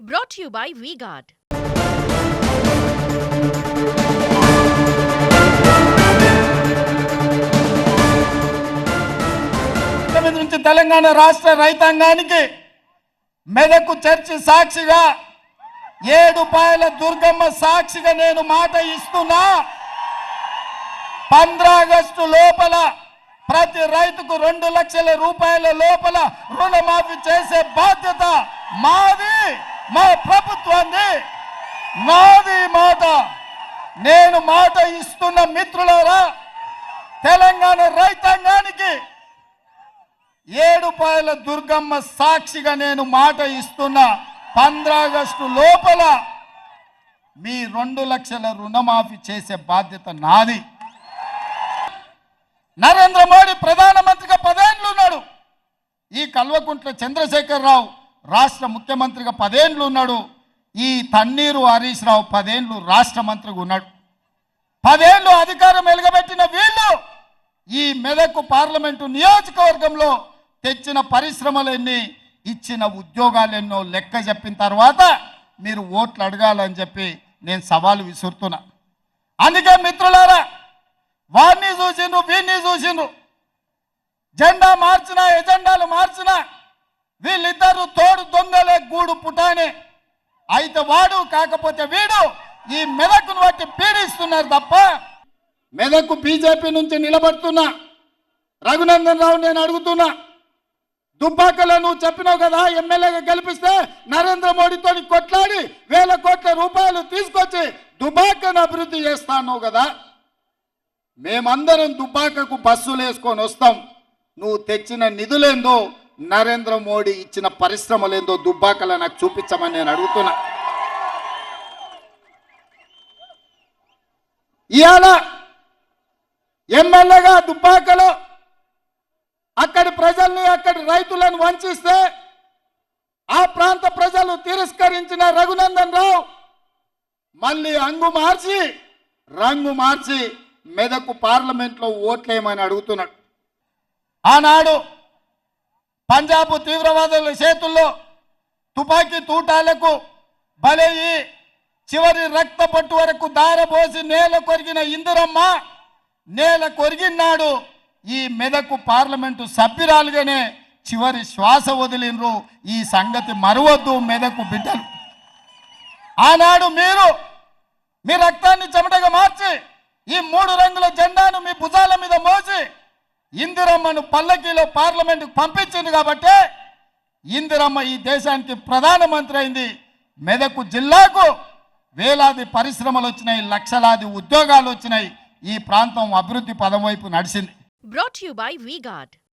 Brought you by V-Guard తొమ్మిది నుంచి తెలంగాణ రాష్ట్ర రైతాంగానికి మెదకు చర్చి సాక్షిగా ఏడు పాయల దుర్గమ్మ సాక్షిగా నేను మాట ఇస్తున్నా. ఆగస్టు లోపల ప్రతి రైతుకు రెండు లక్షల రూపాయల లోపల రుణమాఫీ చేసే బాధ్యత మాది. మా ప్రభుత్వాన్ని నాది మాట. నేను మాట ఇస్తున్న మిత్రులారా తెలంగాణ రైతాంగానికి ఏడుపాయల దుర్గమ్మ సాక్షిగా నేను మాట ఇస్తున్న ఆగస్టు లోపల మీ రెండు లక్షల రుణమాఫీ చేసే బాధ్యత నాది. నరేంద్ర మోడీ ప్రధానమంత్రిగా పదేళ్ళు ఉన్నాడు ఈ కల్వకుంట్ల చంద్రశేఖరరావు రాష్ట్ర ముఖ్యమంత్రిగా పదేండ్లు ఉన్నాడు. ఈ తన్నీరు హరీష్ రావు పదేండ్లు రాష్ట్ర మంత్రిగా ఉన్నాడు. పదేళ్ళు అధికారం వెలుగబెట్టిన వీళ్ళు ఈ మెదకు పార్లమెంటు నియోజకవర్గంలో తెచ్చిన పరిశ్రమలన్నీ ఇచ్చిన ఉద్యోగాలెన్నో లెక్క చెప్పిన తర్వాత మీరు ఓట్లు అడగాలని చెప్పి నేను సవాలు విసురుతున్నా. అందుకే మిత్రులారా వారిని చూసిండ్రు వీరిని చూసిండ్రు. జెండా మార్చిన ఎజెండాలు మార్చినా వీళ్ళిద్దరు తోడు దొంగలే గూడు పుటానే. అయితే వాడు కాకపోతే వీడు ఈ మెదకును బట్టి పీడిస్తున్నారు తప్ప మెదకు బీజేపీ నుంచి నిలబడుతున్నా. రఘునందన్ రావు నేను అడుగుతున్నా. దుబ్బాకలో నువ్వు చెప్పినావు కదా ఎమ్మెల్యేగా గెలిపిస్తే నరేంద్ర మోడీతో కొట్లాడి వేల కోట్ల రూపాయలు తీసుకొచ్చి దుబాకను అభివృద్ధి చేస్తాను కదా. మేమందరం దుబాకకు బస్సులు వేసుకొని వస్తాం. నువ్వు తెచ్చిన నిధులేందో నరేంద్ర మోడీ ఇచ్చిన పరిశ్రమలేందో దుబ్బాకలో నాకు చూపించమని నేను అడుగుతున్నా. ఇవాళ ఎమ్మెల్యేగా దుబ్బాకలో అక్కడి ప్రజల్ని అక్కడి రైతులను వంచిస్తే ఆ ప్రాంత ప్రజలు తిరస్కరించిన రఘునందన్ రావు మళ్ళీ అంగు మార్చి రంగు మార్చి మెదకు పార్లమెంట్లో ఓట్లేయమని అడుగుతున్నాడు. ఆనాడు పంజాబ్ తీవ్రవాదుల చేతుల్లో తుపాకీ తూటాలకు బలయ్యి చివరి రక్త పట్టు వరకు దారబోసి నేల కొరిగిన ఇందిరమ్మ నేల కొరిగినాడు ఈ మెదకు పార్లమెంటు సభ్యురాలుగానే చివరి శ్వాస వదిలినరు ఈ సంగతి మరవద్దు మెదకు బిడ్డలు. ఆనాడు మీరు మీ రక్తాన్ని చెమటగా మార్చి ఈ మూడు రంగుల జెండాను మీ భుజాల మీద మోసి ఇందిరమ్మను పల్లకీలో పార్లమెంటుకు పంపించింది కాబట్టి ఇందిరమ్మ ఈ దేశానికి ప్రధానమంత్రి అయింది. మెదకు జిల్లాకు వేలాది పరిశ్రమలు వచ్చినాయి లక్షలాది ఉద్యోగాలు వచ్చినాయి. ఈ ప్రాంతం అభివృద్ధి పదం వైపు నడిచింది.